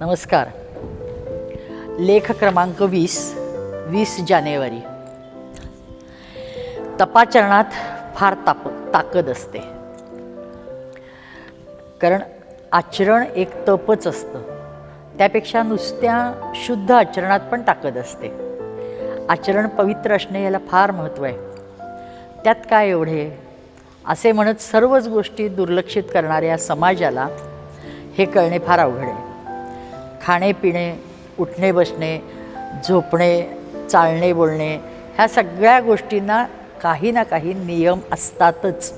नमस्कार. लेख क्रमांक वीस वीस जानेवारी. तपाचरणात फार ताप ताकद असते. कारण आचरण एक तपच असतं. त्यापेक्षा नुसत्या शुद्ध आचरणात पण ताकद असते. आचरण पवित्र असणे याला फार महत्त्व आहे. त्यात काय एवढे? असे म्हणत सर्वच गोष्टी दुर्लक्षित करणाऱ्या समाजाला हे कळणे फार अवघड आहे. खाणे पिणे उठणे बसणे झोपणे चालणे बोलणे ह्या सगळ्या गोष्टींना काही ना काही नियम असतातच.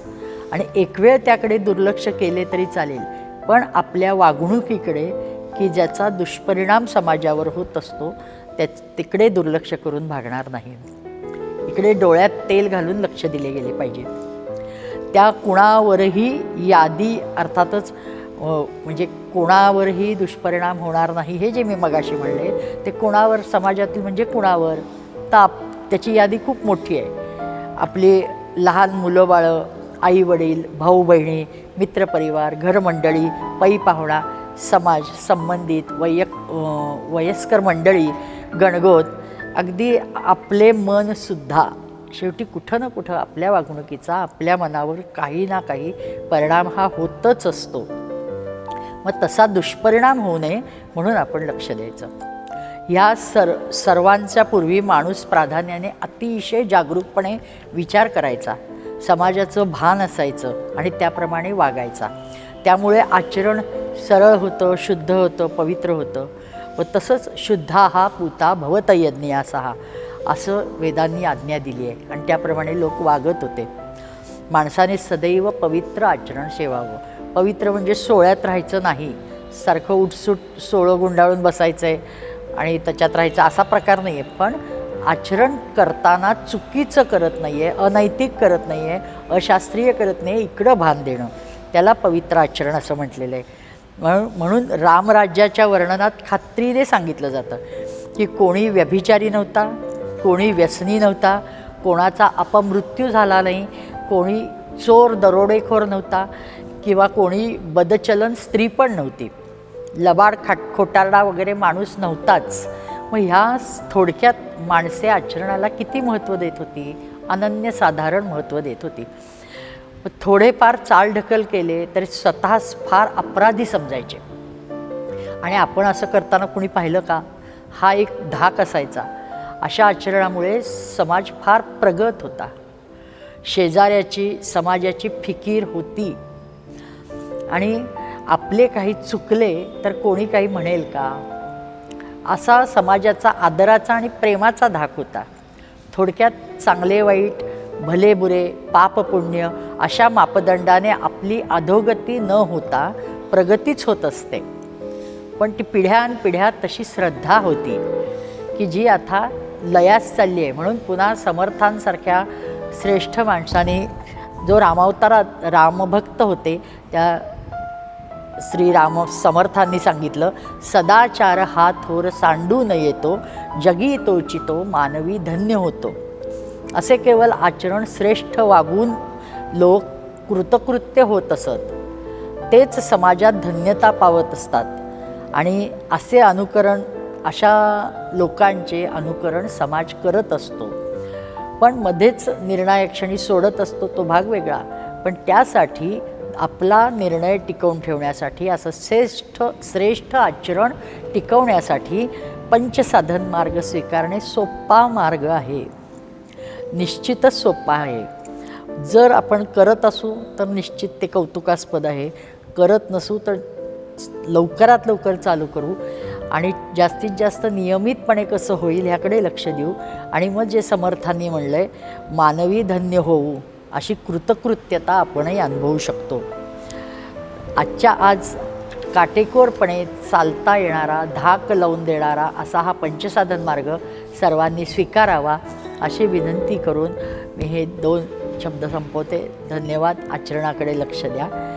आणि एक वेळ त्याकडे दुर्लक्ष केले तरी चालेल. पण आपल्या वागणुकीकडे की ज्याचा दुष्परिणाम समाजावर होत असतो त्या तिकडे दुर्लक्ष करून भागणार नाही. इकडे डोळ्यात तेल घालून लक्ष दिले गेले पाहिजे. त्या कुणावरही यादी अर्थातच म्हणजे कोणावरही दुष्परिणाम होणार नाही हे जे मी मगाशी म्हणले ते कोणावर समाजातील म्हणजे कुणावर ताप त्याची यादी खूप मोठी आहे. आपली लहान मुलं बाळं आई वडील भाऊ बहिणी मित्रपरिवार घरमंडळी पै पाहुणा समाज संबंधित वैयक वयस्कर मंडळी गणगोत अगदी आपले मनसुद्धा शेवटी कुठं ना कुठं आपल्या वागणुकीचा आपल्या मनावर काही ना काही परिणाम हा होतच असतो. मग तसा दुष्परिणाम होऊ नये म्हणून आपण लक्ष द्यायचं. ह्या सर सर्वांच्या पूर्वी माणूस प्राधान्याने अतिशय जागरूकपणे विचार करायचा. समाजाचं भान असायचं आणि त्याप्रमाणे वागायचा. त्यामुळे आचरण सरळ होतं शुद्ध होतं पवित्र होतं. व तसंच शुद्धा हा पुता भवतयज्ञ असा हा असं वेदांनी आज्ञा दिली आहे. आणि त्याप्रमाणे लोक वागत होते. माणसाने सदैव पवित्र आचरण सेवावं. पवित्र म्हणजे सोहळ्यात राहायचं नाही. सारखं उठसूट सोळं गुंडाळून बसायचं आहे आणि त्याच्यात राहायचं असा प्रकार नाही आहे पण आचरण करताना चुकीचं करत नाही आहे अनैतिक करत नाही आहे अशास्त्रीय करत नाही आहे इकडं भान देणं. त्याला पवित्र आचरण असं म्हटलेलं आहे. म्हणून म्हणून रामराज्याच्या वर्णनात खात्रीने सांगितलं जातं की कोणी व्यभिचारी नव्हता कोणी व्यसनी नव्हता कोणाचा अपमृत्यू झाला नाही कोणी चोर दरोडेखोर नव्हता किंवा कोणी बदचलन स्त्री पण नव्हती. लबाड खाट खोटारडा वगैरे माणूस नव्हताच. मग ह्या थोडक्यात माणसे आचरणाला किती महत्त्व देत होती? अनन्यसाधारण महत्त्व देत होती. थोडेफार चालढकल केले तरी स्वतःच फार अपराधी समजायचे. आणि आपण असं करताना कुणी पाहिलं का? हा एक धाक असायचा. अशा आचरणामुळे समाज फार प्रगत होता. शेजाऱ्याची समाजाची फिकीर होती. आणि आपले काही चुकले तर कोणी काही म्हणेल का? असा समाजाचा आदराचा आणि प्रेमाचा धाक होता. थोडक्यात चांगले वाईट भले बुरे पाप पुण्य अशा मापदंडाने आपली अधोगती न होता प्रगतीच होत असते. पण ती पिढ्यानपिढ्या तशी श्रद्धा होती की जी आता लयास चालली आहे. म्हणून पुन्हा समर्थांसारख्या श्रेष्ठ माणसाने जो रामावतारात रामभक्त होते त्या श्रीराम समर्थांनी सांगितलं सदाचार हा थोर सांडून येतो जगी तोचितो मानवी धन्य होतो. असे केवळ आचरण श्रेष्ठ वागून लोक कृतकृत्य होत असत. तेच समाजात धन्यता पावत असतात. आणि असे अनुकरण अशा लोकांचे अनुकरण समाज करत असतो. पण मध्येच निर्णायक क्षणी सोडत असतो तो भाग वेगळा. पण त्यासाठी आपला निर्णय टिकवून ठेवण्यासाठी असं श्रेष्ठ श्रेष्ठ आचरण टिकवण्यासाठी पंचसाधन मार्ग स्वीकारणे सोपा मार्ग आहे. निश्चितच सोपा आहे. जर आपण करत असू तर निश्चित ते कौतुकास्पद आहे. करत नसू तर लवकरात लवकर चालू करू. आणि जास्तीत जास्त नियमितपणे कसं होईल ह्याकडे लक्ष देऊ. आणि मग जे समर्थांनी म्हणलं आहे मानवी धन्य होऊ. अशी कृतकृत्यता आपणही अनुभवू शकतो. आजच्या आज काटेकोरपणे चालता येणारा धाक लावून देणारा असा हा पंचसाधन मार्ग सर्वांनी स्वीकारावा अशी विनंती करून मी हे दोन शब्द संपवते. धन्यवाद. आचरणाकडे लक्ष द्या.